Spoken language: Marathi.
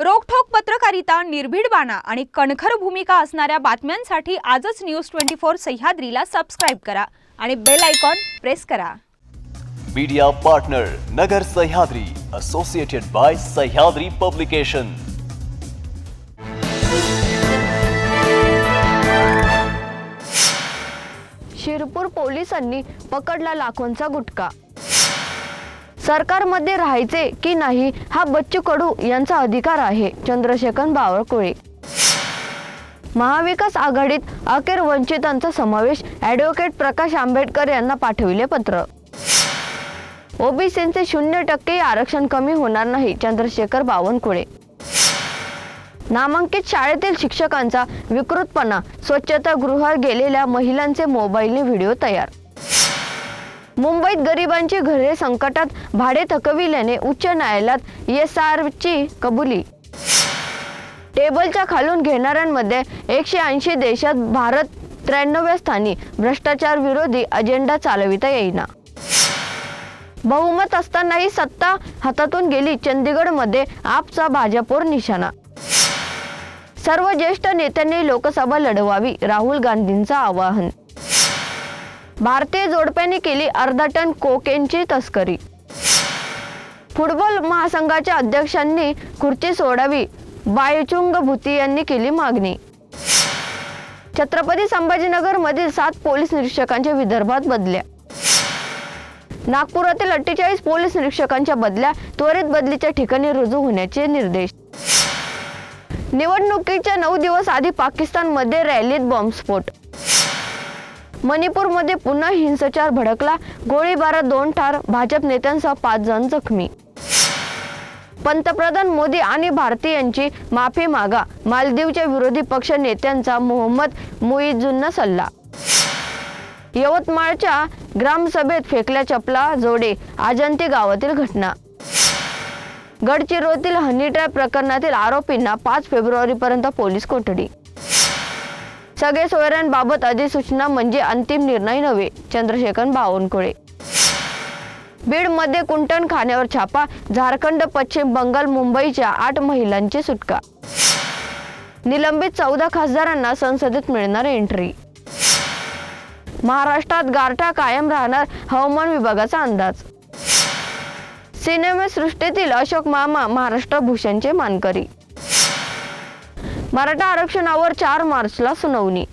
रोखठोक पत्रकारिता निर्भीड बाणा आणि कणखर भूमिका असणाऱ्या बातम्यांसाठी आजच न्यूज ट्वेंटी फोर सह्याद्रीला सबस्क्राईब करा आणि बेल आयकॉन प्रेस करा. Media partner Nagar Sahyadri associated by Sahyadri publication Shirpur पोलिसांनी पकडला लाखोंचा गुटखा. सरकारमध्ये राहायचे की नाही हा बच्चू कडू यांचा अधिकार आहे. चंद्रशेखर बावळकुळे. महाविकास आघाडीत अखेर वंचितांचा समावेश ॲडव्होकेट प्रकाश आंबेडकर यांना पाठविले पत्र. ओबीसींचे शून्य टक्के आरक्षण कमी होणार नाही चंद्रशेखर बावनकुळे. नामांकित शाळेतील शिक्षकांचा विकृतपणा स्वच्छतागृहात गेलेल्या महिलांचे मोबाईलने व्हिडिओ तयार मुंबईत गरिबांची घरे संकटात भाडे थकविल्याने उच्च न्यायालयात एस ची कबुली. टेबलच्या खालून घेणाऱ्यांमध्ये एकशे ऐंशी देशात भारत त्र्याण्णव्या स्थानी भ्रष्टाचार विरोधी अजेंडा चालविता येईना. बहुमत असतानाही सत्ता हातातून गेली चंदीगडमध्ये आपचा भाजपवर निशाणा. सर्व ज्येष्ठ नेत्यांनी लोकसभा लढवावी राहुल गांधींचं आवाहन. भारतीय जोडप्याने केली अर्धा टन कोकेनची तस्करी. फुटबॉल महासंघाच्या अध्यक्षांनी खुर्ची सोडावी बायचुंग भुती यांनी केली मागणी. छत्रपती संभाजीनगरमधील सात पोलीस निरीक्षकांच्या विदर्भात बदल्या. नागपुरातील अठ्ठेचाळीस पोलीस निरीक्षकांच्या बदल्या त्वरित बदलीच्या ठिकाणी रुजू होण्याचे निर्देश. निवडणुकीच्या नऊ दिवस आधी पाकिस्तानमध्ये रॅलीत बॉम्बस्फोट. मणिपूरमध्ये पुन्हा हिंसाचार भडकला. गोळीबारात दोन ठार भाजप नेत्यांसह पाच जण जखमी. पंतप्रधान मोदी आणि भारतीयांची माफी मागा. मालदीवच्या विरोधी पक्ष नेत्यांचा मोहम्मद मुईजुंना सल्ला. यवतमाळच्या ग्रामसभेत फेकल्या चपला जोडे आजंती गावातील घटना. गडचिरोलीतील हनी ट्रॅप प्रकरणातील आरोपींना पाच फेब्रुवारीपर्यंत पोलीस कोठडी. सगळे सोयऱ्यांबाबत अधिसूचना म्हणजे अंतिम निर्णय नव्हे चंद्रशेखर बावनकुळे. बीडमध्ये कुंटण खाण्यावर छापा झारखंड पश्चिम बंगाल मुंबईच्या आठ महिलांची सुटका. निलंबित चौदा खासदारांना संसदेत मिळणार एंट्री. महाराष्ट्रात गारठा कायम राहणार हवामान विभागाचा अंदाज. सिनेमासृष्टीतील अशोक मामा महाराष्ट्र भूषणचे मानकरी. मराठा आरक्षणावर चार मार्चला सुनावणी